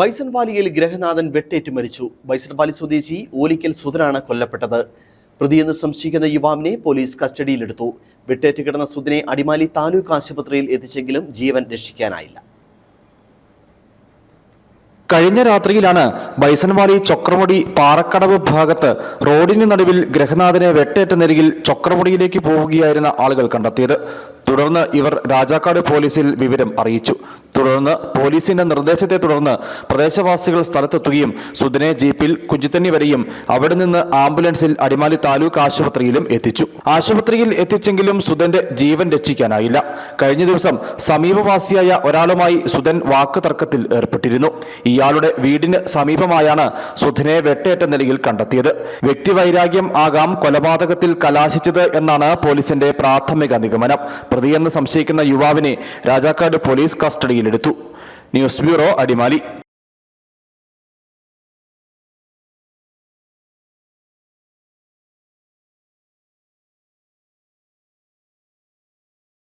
ബൈസൺവാലിയിൽ ഗ്രഹനാഥൻ വെട്ടേറ്റ് മരിച്ചു. ബൈസൺവാലി സ്വദേശി ഓലിക്കൽ സുധനാണ് കൊല്ലപ്പെട്ടത്. പ്രതിയെന്ന് സംശയിക്കുന്ന യുവാവിനെ പോലീസ് കസ്റ്റഡിയിലെടുത്തു. വെട്ടേറ്റ് കിടന്ന സുധനെ അടിമാലി താലൂക്ക് ആശുപത്രിയിൽ എത്തിച്ചെങ്കിലും ജീവൻ രക്ഷിക്കാനായില്ല. കഴിഞ്ഞ രാത്രിയിലാണ് ബൈസൻവാടി ചൊക്രമുടി പാറക്കടവ് ഭാഗത്ത് റോഡിന് നടുവിൽ ഗ്രഹനാഥനെ വെട്ടേറ്റ നിലയിൽ ചൊക്രമുടിയിലേക്ക് പോവുകയായിരുന്ന ആളുകൾ കണ്ടെത്തിയത്. തുടർന്ന് ഇവർ രാജാക്കാട് പോലീസിൽ വിവരം അറിയിച്ചു. തുടർന്ന് പോലീസിന്റെ നിർദ്ദേശത്തെ തുടർന്ന് പ്രദേശവാസികൾ സ്ഥലത്തെത്തുകയും സുധനെ ജീപ്പിൽ കുഞ്ചിത്തണ്ണി വരെയും അവിടെ നിന്ന് ആംബുലൻസിൽ അടിമാലി താലൂക്ക് ആശുപത്രിയിലും എത്തിച്ചു. ആശുപത്രിയിൽ എത്തിച്ചെങ്കിലും സുധന്റെ ജീവൻ രക്ഷിക്കാനായില്ല. കഴിഞ്ഞ ദിവസം സമീപവാസിയായ ഒരാളുമായി സുധൻ വാക്കുതർക്കത്തിൽ തർക്കത്തിൽ ഏർപ്പെട്ടിരുന്നു ഇയാളുടെ വീടിന് സമീപമായാണ് സുധനെ വെട്ടേറ്റ നിലയിൽ കണ്ടെത്തിയത്. വ്യക്തിവൈരാഗ്യം ആകാം കൊലപാതകത്തിൽ കലാശിച്ചത് എന്നാണ് പോലീസിന്റെ പ്രാഥമിക നിഗമനം. പ്രതിയെന്ന് സംശയിക്കുന്ന യുവാവിനെ രാജാക്കാട് പോലീസ് കസ്റ്റഡിയിലെടുത്തു. News bureau Adimali.